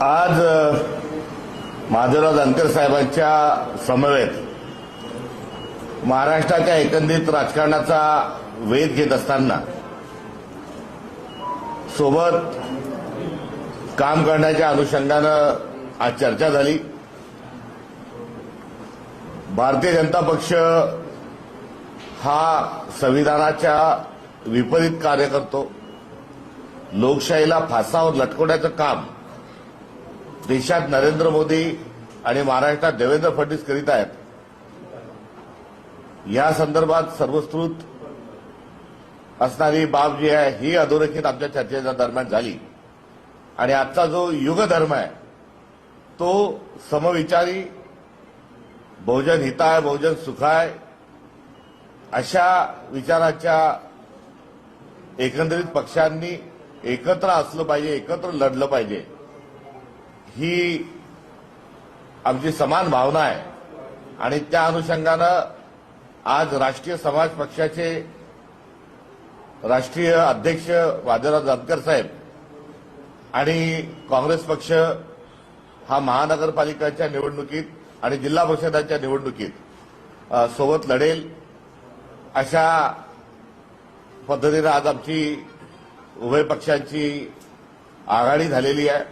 आज अ, माधवराव जानकर साहेबांच्या समवेत महाराष्ट्राच्या एकंदरीत राजकारणाचा वेध घेत असताना सोबत काम करण्याच्या अनुषंगानं आज चर्चा झाली. भारतीय जनता पक्ष हा संविधानाच्या विपरीत कार्य करतो. लोकशाहीला फासावर लटकवण्याचं काम देशात नरेंद्र मोदी आणि महाराष्ट्रात देवेंद्र फडणवीस करीत आहेत. या संदर्भात सर्वस्कृत असणारी बाब जी आहे ही अधोरेखित आमच्या चर्चेच्या दरम्यान झाली. आणि आजचा जो युगधर्म आहे तो समविचारी बहुजन हिताय बहुजन सुखाय अशा विचाराच्या एकंदरीत पक्षांनी एकत्र असलं पाहिजे एकत्र लढलं पाहिजे. ही आमची समान भावना आहे. आणि त्या अनुषंगानं आज राष्ट्रीय समाज पक्षाचे राष्ट्रीय अध्यक्ष वादळराव जानकर साहेब आणि काँग्रेस पक्ष हा महानगरपालिकाच्या निवडणुकीत आणि जिल्हा परिषदाच्या निवडणुकीत सोबत लढेल अशा पद्धतीनं आज आमची उभय पक्षांची आघाडी झालेली आहे.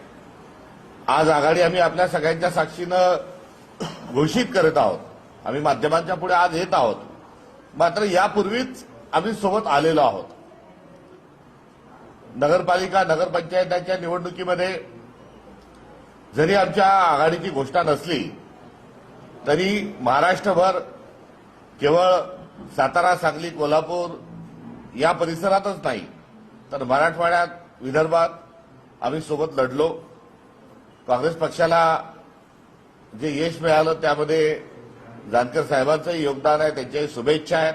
आज आघाडी आम्ही आपल्या सगळ्यांच्या साक्षीनं घोषित करत आहोत. आम्ही माध्यमांच्या पुढे आज येत आहोत. मात्र यापूर्वीच आम्ही सोबत आलेलो आहोत. नगरपालिका नगरपंचायतांच्या निवडणुकीमध्ये जरी आमच्या आघाडीची घोषणा नसली तरी महाराष्ट्रभर केवळ सातारा सांगली कोल्हापूर या परिसरातच नाही. तर मराठवाड्यात विदर्भात आम्ही सोबत लढलो. काँग्रेस पक्षाला जे यश मिळालं त्यामध्ये जानकर साहेबांचंही योगदान आहे त्यांच्याही शुभेच्छा आहेत.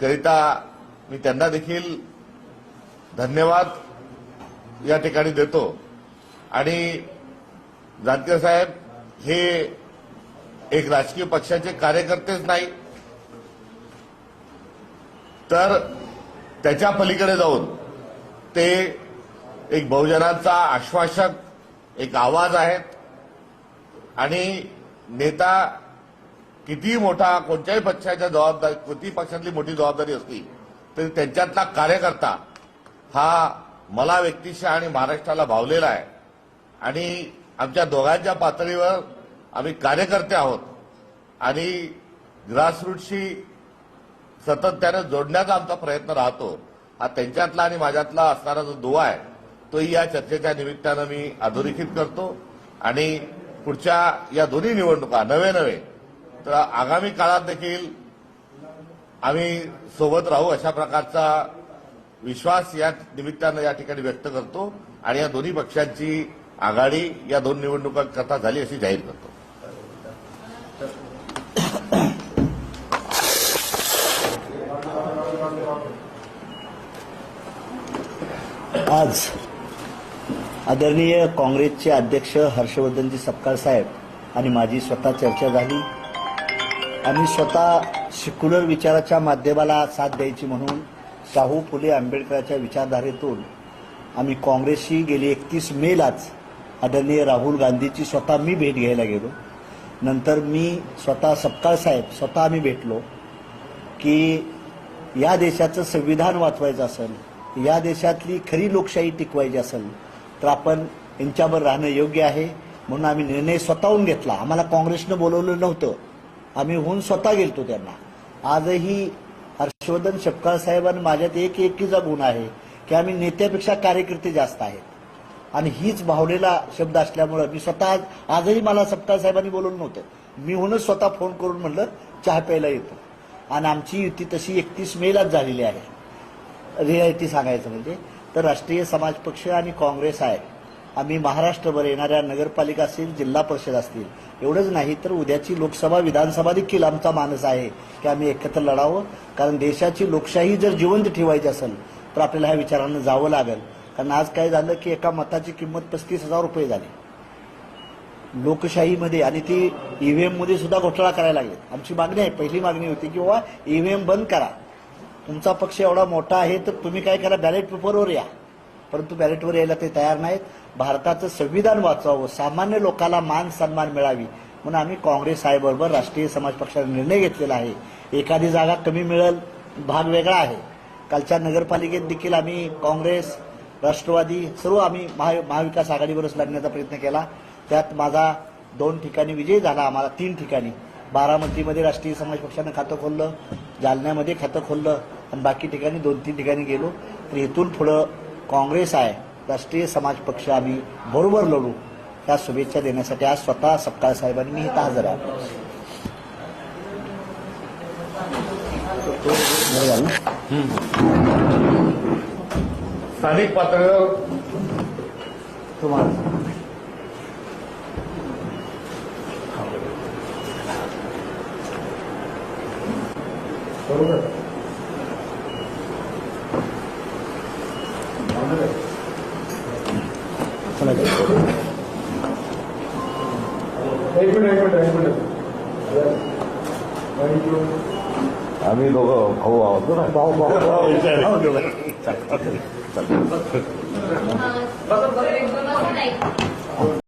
करिता मी त्यांना देखील धन्यवाद या ठिकाणी देतो. आणि जानकर साहेब हे एक राजकीय पक्षाचे कार्यकर्तेच नाही. तर त्याच्या पलीकडे जाऊन ते एक बहुजनाचा आश्वासक एक आवाज आहेत. आणि नेता कितीही मोठा कोणत्याही पक्षाच्या जबाबदारी कोणतीही पक्षातली मोठी जबाबदारी असली तरी त्यांच्यातला कार्यकर्ता हा मला व्यक्तिशः आणि महाराष्ट्राला भावलेला आहे. आणि आमच्या दोघांच्या पातळीवर आम्ही कार्यकर्ते आहोत. आणि ग्रासरूटशी सतत त्यानं जोडण्याचा आमचा प्रयत्न राहतो. हा त्यांच्यातला आणि माझ्यातला असणारा जो दुवा आहे तोही या चर्चेच्या निमित्तानं मी अधोरेखित करतो. आणि पुढच्या या दोन्ही निवडणुका नवे नवे तर आगामी काळात देखील आम्ही सोबत राहू अशा प्रकारचा विश्वास या निमित्तानं या ठिकाणी व्यक्त करतो. आणि या दोन्ही पक्षांची आघाडी या दोन निवडणुकांकरता झाली अशी जाहीर करतो. आज आदरणीय काँग्रेसचे अध्यक्ष हर्षवर्धनजी सपकाळ साहेब आणि माझी स्वतः चर्चा झाली. आम्ही स्वतः सिक्युलर विचाराच्या माध्यमाला साथ द्यायची म्हणून शाहू फुले आंबेडकरांच्या विचारधारेतून आम्ही काँग्रेसशी गेली एकतीस मेलाच आदरणीय राहुल गांधीची स्वतः मी भेट घ्यायला गेलो. नंतर मी स्वतः सपकाळ साहेब स्वतः आम्ही भेटलो की या देशाचं संविधान वाचवायचं असेल या देशातली खरी लोकशाही टिकवायची असेल तर आपण यांच्यावर राहणं योग्य आहे. म्हणून आम्ही निर्णय स्वतःहून घेतला. आम्हाला काँग्रेसनं बोलवलं नव्हतं. आम्ही होऊन स्वतः गेलतो त्यांना. आजही हर्षवर्धन शपकाळ साहेबांनी माझ्यात एक एकीचा गुण आहे की आम्ही नेत्यापेक्षा कार्यकर्ते जास्त आहेत. आणि हीच भावनेला शब्द असल्यामुळं मी स्वतः आजही मला सपकाळ साहेबांनी बोलवलं नव्हतं. मी होऊनच स्वतः फोन करून म्हणलं चहा प्यायला येतो. आणि आमची युती तशी एकतीस मेलाच झालेली आहे. रियायती सांगायचं म्हणजे तर राष्ट्रीय समाज पक्ष आणि काँग्रेस आहे आम्ही महाराष्ट्रभर येणाऱ्या नगरपालिका असतील जिल्हा परिषद असतील एवढंच नाही तर उद्याची लोकसभा विधानसभा देखील आमचा मानस आहे की आम्ही एकत्र लढावं. कारण देशाची लोकशाही जर जिवंत ठेवायची असेल तर आपल्याला ह्या विचारानं जावं लागेल. कारण आज काय झालं की एका मताची किंमत पस्तीस हजार रुपये झाली. लोकशाहीमध्ये आणि ती ईव्हीएममध्ये सुद्धा घोटाळा करायला लागले आमची मागणी आहे पहिली मागणी होती की बाबा ईव्हीएम बंद करा. तुमचा पक्ष एवढा मोठा आहे तर तुम्ही काय करा बॅलेट पेपरवर या. परंतु बॅलेटवर यायला ते तयार नाहीत. भारताचं संविधान वाचवावं. सामान्य लोकांना मान सन्मान मिळावी. म्हणून आम्ही काँग्रेस बरोबर राष्ट्रीय समाज पक्षाने निर्णय घेतलेला आहे. एखादी जागा कमी मिळेल भाग वेगळा आहे. कालच्या नगरपालिकेत देखील आम्ही काँग्रेस राष्ट्रवादी सर्व आम्ही महा महाविकास आघाडीवरच लढण्याचा प्रयत्न केला. त्यात माझा दोन ठिकाणी विजय झाला आम्हाला तीन ठिकाणी. बारामतीमध्ये राष्ट्रीय समाज पक्षानं खातं खोललं जालन्यामध्ये खातं खोललं आणि बाकी ठिकाणी दोन तीन ठिकाणी गेलो तर इथून पुढं काँग्रेस आहे राष्ट्रीय समाज पक्ष आम्ही बरोबर लढू त्या शुभेच्छा देण्यासाठी आज स्वतः सपकाळ साहेबांनी मी इथं हजर आहे? स्थानिक पातळीवर तुम्हाला चला जाऊ. एक मिनिट एक मिनिट एक मिनिट आम्ही दोघं भाऊ आहोत ना भाऊ भाऊ हो,